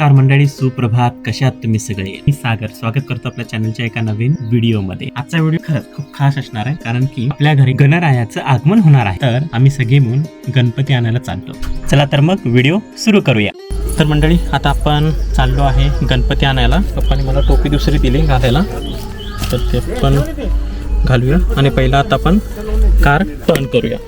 नमस्कार मंडळी सुप्रभात. कशा आहात तुम्ही सगळे? मी सागर. स्वागत करतो आपल्या चॅनलच्या एका नवीन व्हिडिओमध्ये. आजचा व्हिडिओ खरंच खूप खास असणार आहे कारण की आपल्या घरी गणरायाचं आगमन होणार आहे. तर आम्ही सगळे मिळून गणपती आणायला चाललो. चला तर मग व्हिडिओ सुरू करूया. तर मंडळी आता आपण चाललो आहे गणपती आणायला. पप्पाने मला टोपी दुसरी दिली घालायला. तर ते पण घालूया. आणि पहिला आता आपण कार टर्न करूया.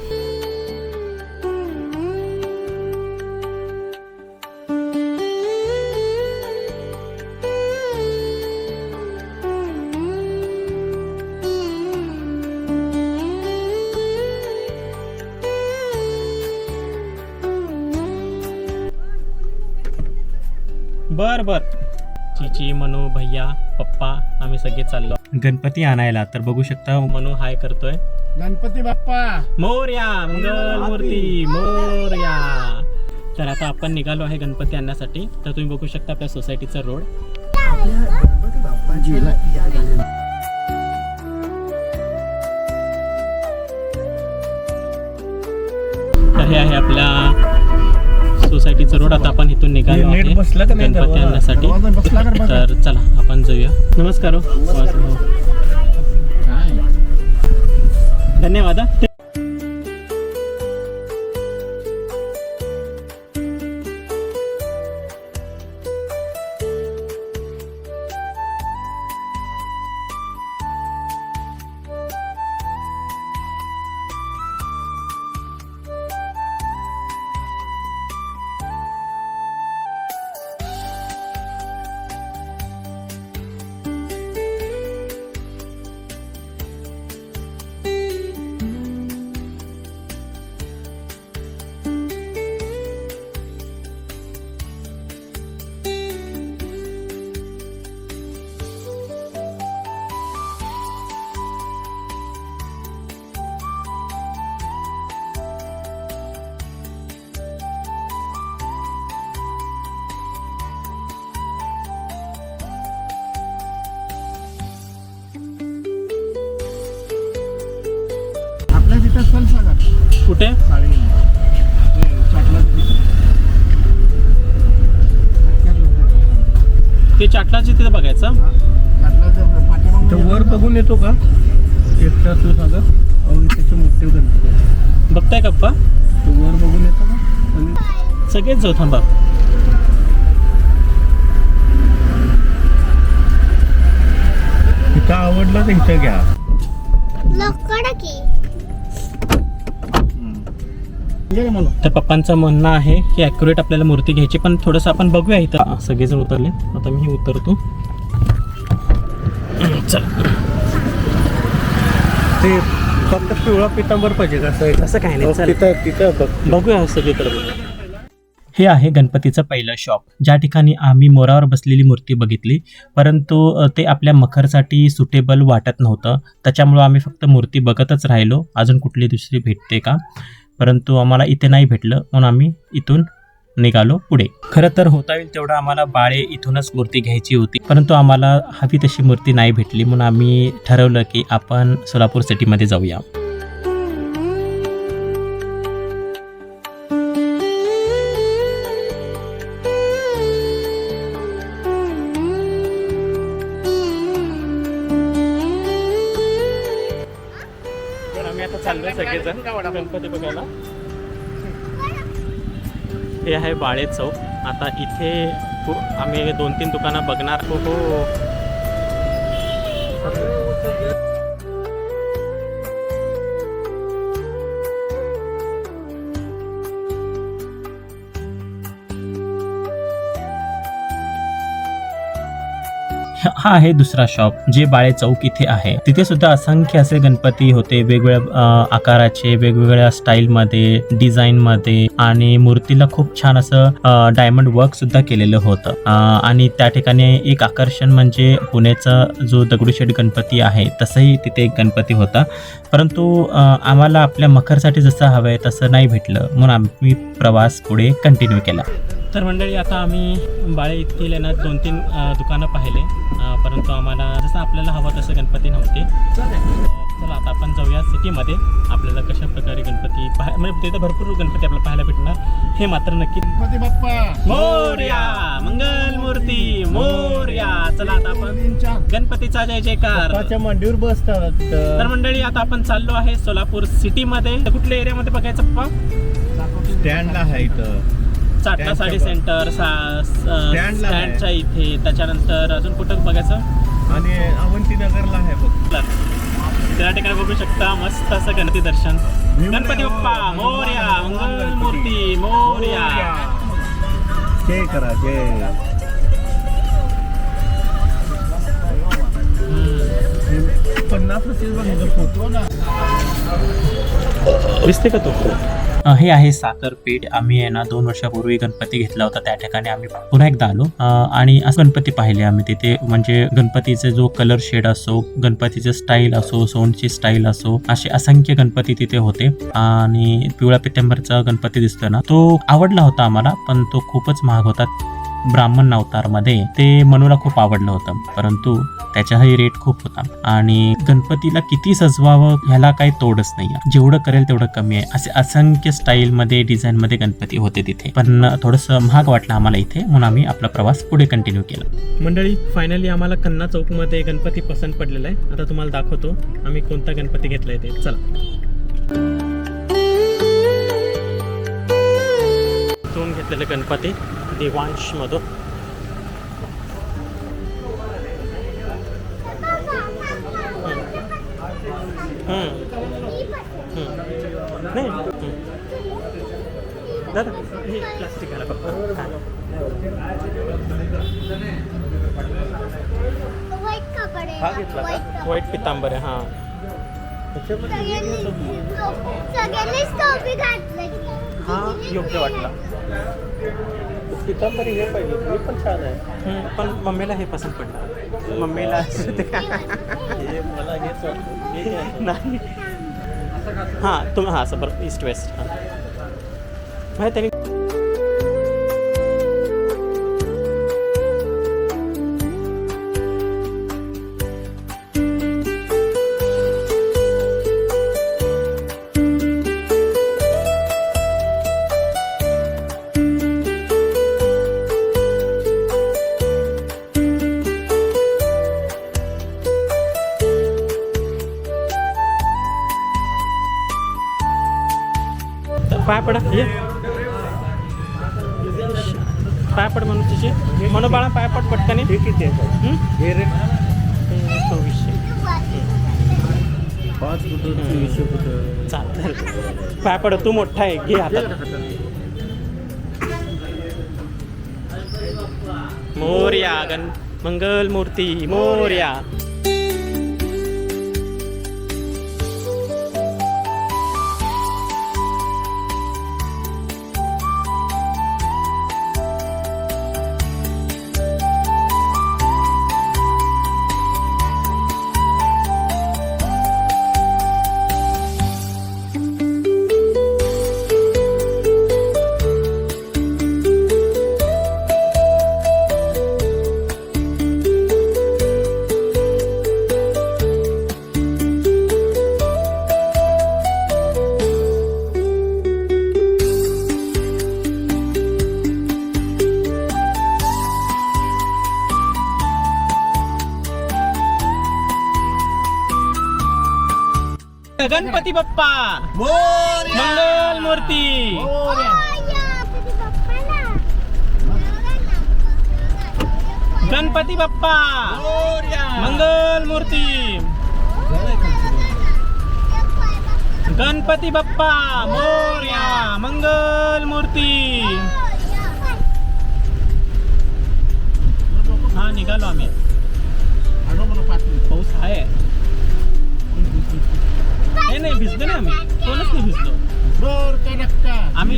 बर बर. चिची मनू भैया पप्पा आम्ही सगळे चाललो. गणपती आणायला तर बघू शकता. मनू हाय करतोय. गणपती बाप्पा. मोर्या मंगल मूर्ती मोर्या. तर आता आपण निघालो आहे गणपती आणण्यासाठी. तर तुम्ही बघू शकता आपल्या सोसायटीचा रोड. तर हे आहे आपल्या सोसायटीचा रोड आता आपण इथून निघालो आहे गणपती? आणण्यासाठी. तर चला आपण जाऊया नमस्कार हो. भाऊ. धन्यवाद कुठे? ते ते चाटलाची तिथे बघायचं. तर वर बघून येतो का? एक तास सांगा त्याचे मोठे गणपती. बघताय का पप्पा? तो वर बघून येतो का? आणि सगळेच जाऊ थांबा. तिथं आवडला त्यांच्या घ्या. लकडा की. तर पप्पांचं म्हणणं आहे की ॲक्युरेट आपल्याला मूर्ती घ्यायची पण थोडंसं आपण बघूया इथं. हा, सगळेजण उतरले आता मी उतरतो. चल. ते फक्त पिवळा पितांबर पाहिजे असं आहे असं काही नाही चल. तिथं तिथं बघ. बघूया सगळे तर हे आहे गणपतीचं पहिलं शॉप ज्या ठिकाणी आम्ही मोरावर बसलेली मूर्ती बघितली परंतु ते आपल्या मखरसाठी सुटेबल वाटत नव्हतं. त्याच्यामुळं आम्ही फक्त मूर्ती बघतच राहिलो. अजून कुठली दुसरी भेटते का? परंतु आम्हाला इथे नाही भेटलं म्हणून आम्ही इथून निघालो पुढे. खरं तर होता येईल तेवढं आम्हाला बाळे इथूनच मूर्ती घ्यायची होती. परंतु आम्हाला हवी तशी मूर्ती नाही भेटली म्हणून आम्ही ठरवलं की आपण सोलापूर सिटीमध्ये जाऊया. हे आहे बाळे चौक. आता इथे आम्ही दोन तीन दुकानं बघणार हो हो. हा आहे दुसरा शॉप जे बाळे चौक इथे आहे. तिथे सुद्धा असंख्य असे गणपती होते. वेगवेगळ्या आकाराचे वेगवेगळ्या स्टाईलमध्ये डिझाईनमध्ये आणि मूर्तीला खूप छान असं डायमंड वर्क सुद्धा केलेलं होतं. आणि त्या ठिकाणी एक आकर्षण म्हणजे पुण्याचा जो दगडूशेठ गणपती आहे तसंही तिथे एक गणपती होता. परंतु आम्हाला आपल्या मखरसाठी जसं हवं आहे तसं नाही भेटलं. म्हणून आम्ही प्रवास पुढे कंटिन्यू केला. तर मंडळी आता आम्ही बाळे येथील येणार दोन तीन दुकानं पाहिले. परंतु आम्हाला जसं आपल्याला हवं तसं गणपती नव्हते. चला आता आपण जाऊया सिटीमध्ये. आपल्याला कशा प्रकारे गणपती पाहाय म्हणजे तिथं भरपूर गणपती आपल्याला पाहायला भेटणार. हे मात्र नक्की गणपती बाप्पा! मोर्या! मंगल मूर्ती मोर्या! चला आता आपण गणपतीचा जय जयकार. मांडीवर बसतात. तर मंडळी आता आपण चाललो आहे सोलापूर सिटीमध्ये. तर कुठल्या एरियामध्ये बघायचं पप्पा? स्टँडला आहे इथं. च्या सेंटर. स्टँडच्या इथे. त्याच्यानंतर अजून कुठं बघायचं? आणि अवंतीनगरला आहे बघ. त्या ठिकाणी बघू शकता मस्त असं गणपती दर्शन. गणपती बाप्पा मोर्या मंगल मूर्ती मोर्या. जय करा जय. पन्नास रुपये बघ फोटो ना. दिसते का तो? हे आहे साखरपेठ आम्ही आहे ना दोन वर्षापूर्वी गणपती घेतला होता. त्या ठिकाणी आम्ही पुन्हा एकदा आलो. आणि असं गणपती पाहिले आम्ही तिथे. म्हणजे गणपतीचे जो कलर शेड असो गणपतीचे स्टाईल असो सोनची स्टाईल असो असे असंख्य गणपती तिथे होते. आणि पिवळ्या पित्यांबरचा गणपती दिसतो ना तो आवडला होता आम्हाला पण तो खूपच महाग होता. ब्राह्मण अवतारमध्ये ते मनूला खूप आवडलं होतं. परंतु त्याचाही रेट खूप होता. आणि गणपतीला किती सजवावं ह्याला काही तोडच नाही जेवढं करेल तेवढं कमी आहे. असे असंख्य स्टाईलमध्ये डिझाईनमध्ये गणपती होते तिथे. पण थोडंसं महाग वाटलं आम्हाला इथे म्हणून आम्ही आपला प्रवास पुढे कंटिन्यू केला. मंडळी फायनली आम्हाला कन्ना चौकमध्ये गणपती पसंत पडलेला आहे. आता तुम्हाला दाखवतो आम्ही कोणता गणपती घेतलाय ते. चला. दोन घेतलेले गणपती. देवांश मधून नाही. दादा हे प्लास्टिक आला फक्त. व्हाईट पितांबर आहे हा सगळ्यांनी सगळ्यांनीच टोपी घातली हा योग्य वाटला. पितांबरी हे पाहिजे हे पण छान आहे. पण मम्मीला हे पसंत पडलं मम्मीला हे मला हेच वाटतं घ्यायचं. नाही. हां तुम्ही हां असं बरं ईस्ट वेस्ट हां. माहिती तुझी म्हणू बाळा पाय पड पटकनी. हे? रेट चोवीसशे पाच फुट चोवीसशे फुट. चालेल. पाय पड तू मोठा आहे घे हातात. मोर्या गण मंगल मूर्ती मोर्या. गणपती बाप्पा मंगल मूर्ती गणपती बाप्पा मंगल मूर्ती गणपती बाप्पा मोर्या. मंगल मूर्ती हा निघालो आम्ही. पाऊस आहे. नाही नाही भिजलो नाही आम्ही. कोणच नाही भिजलो. आम्ही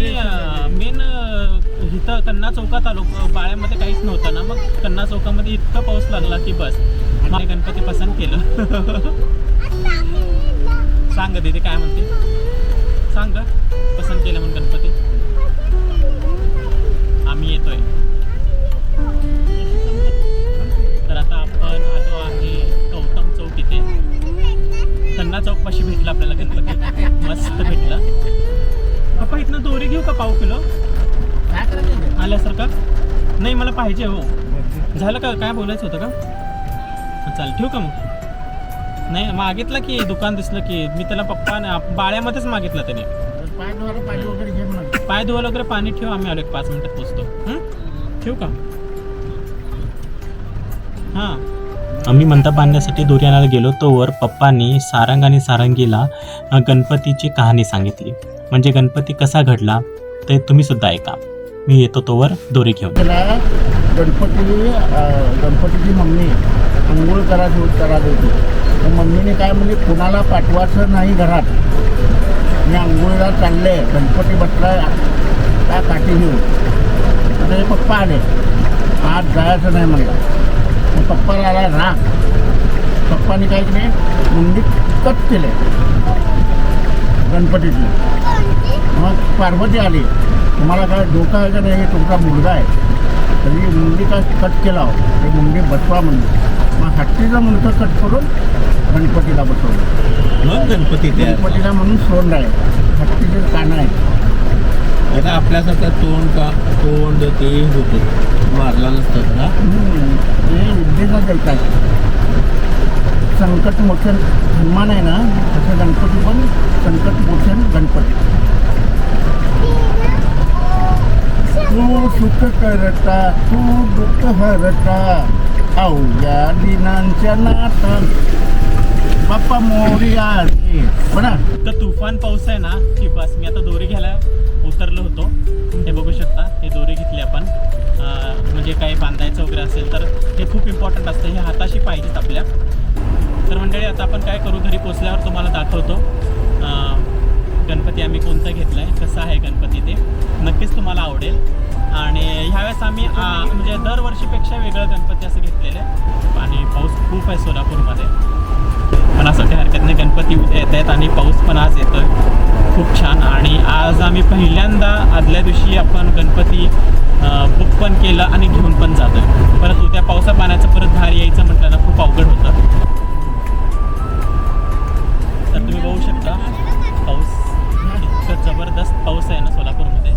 मेन इथं कन्ना चौकात आलो. बाळ्यामध्ये काहीच नव्हतं ना. मग कन्ना चौकामध्ये इतका पाऊस लागला की बस. मला गणपती पसंत केलं. सांग दीदी काय म्हणते? सांग पसंत केलं म्हणून गणपती. अण्णा चौकपाशी चौक पाशी भेटला आपल्याला गणपती मस्त भेटला. पप्पा इथनं दोरी घेऊ का पाव किलो? काय आल्यासारखं नाही मला पाहिजे हो. झालं का? काय बोलायचं होतं का? चाल ठेवू का मग? नाही मागितलं की दुकान दिसलं की. मी त्याला पप्पा बाळ्यामध्येच मागितलं त्याने. पाय धुवायला वगैरे पाणी ठेव आम्ही आलो एक पाच मिनिटात पोचतो. ठेवू का? हां. आम्ही मंडप बांधण्यासाठी दोरी आणायला गेलो तोवर पप्पांनी सारंग आणि सारंगीला गणपतीची कहाणी सांगितली. म्हणजे गणपती कसा घडला ते तुम्ही सुद्धा ऐका. मी येतो तोवर दोरी घेऊन. गणपती गणपतीची मम्मी आंघोळ करायची करायची होती. तर मम्मीने काय म्हणजे कुणाला पाठवायचं नाही घरात. मी आंघोळीला चालले गणपती बसला त्या काठी घेऊन. आता पप्पा आले. आज जायचं नाही म्हणलं. मग पप्पाला आला राग पप्पाने काय केले मुंडी कट केले गणपतीची मग पार्वती आली. तुम्हाला काय डोका आहे का नाही? हे तुमचा मुलगा आहे. तरी मुंडी काय कट केला हो? ते मुंडी बसवा म्हणजे मग हत्तीचा मुलगा कट करून गणपतीला बसवलं. मग गणपती गणपतीला म्हणून सोंड आहे. हत्तीचे कानं आहे आता आपल्यासारखं तोंड का? तोंड ते होतं. मारला नसतं ना? हे देवता आहे संकट मोचन हनुमान आहे ना? तसं गणपती पण संकट मोचन गणपती. तू सुख करता तू दुःख हरता. अवघ्या दिनांच्या नाता बाप्पा मोरिया रे. बरं तर तुफान पाऊस आहे ना? की बस मी आता दोरी घ्यायला उतरलो होतो. हे बघू शकता हे दोरी घेतली आपण. म्हणजे काही बांधायचं वगैरे असेल तर हे खूप इम्पॉर्टंट असतं. हे हाताशी पाहिजेत आपल्या. तर मंडळी आता आपण काय करू? घरी पोचल्यावर तुम्हाला दाखवतो. गणपती आम्ही कोणता घेतला आहे कसं आहे गणपती ते? नक्कीच तुम्हाला आवडेल. आणि ह्यावेळेस आम्ही म्हणजे दरवर्षीपेक्षा वेगळं गणपती असं घेतलेलं आहे. आणि पाऊस खूप आहे सोलापूरमध्ये. पण असं येत आहेत आणि पाऊस पण आज येतोय. खूप छान. आणि आज आम्ही पहिल्यांदा आदल्या दिवशी आपण गणपती बुक पण केलं आणि घेऊन पण जातो परत उद्या पावसा पाण्याचं परत बाहेर यायचं म्हटलं ना खूप अवघड होतं. तर तुम्ही बघू शकता पाऊस इतकं जबरदस्त पाऊस आहे ना सोलापूरमध्ये.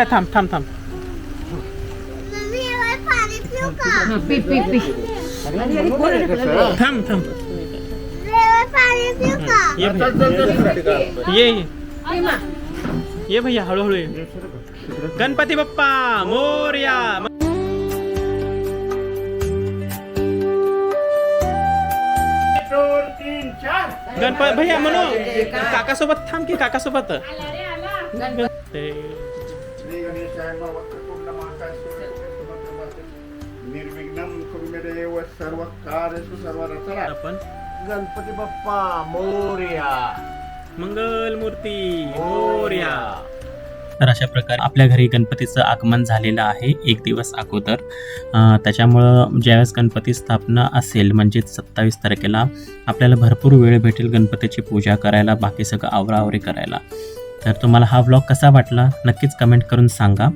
रे थांब थांब थांब. पी पी पी थांब. ये भैया. ये ये. ये भैया हळूहळू ये. गणपती बाप्पा मोर्या. गणपती भैया म्हणू. काकासोबत थांब की काकासोबत. ते- श्री गणेशाय नमः वक्रतुंडमहाकाय सूर्यकोटि निर्विघ्नं कुर्मदेव सर्व सर्वरचना। आपण? गणपती बाप्पा मोरया। मंगल मूर्ती मोर्या। तर अशा प्रकारे आपल्या घरी गणपतीचं आगमन झालेलं आहे एक दिवस अगोदर. त्याच्यामुळं ज्यावेळेस गणपती स्थापना असेल म्हणजेच सत्तावीस तारखेला आपल्याला भरपूर वेळ भेटेल गणपतीची पूजा करायला बाकी सगळं आवराआवरी करायला. तर तुम्हाला हा व्लॉग कसा वाटला नक्कीच कमेंट करून सांगा.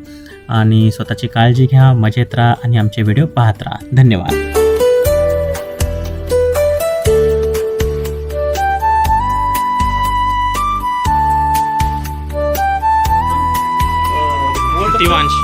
आणि स्वतःची काळजी घ्या मजेत राहा आणि आमचे व्हिडिओ पाहत राहा. धन्यवाद. दिवांश.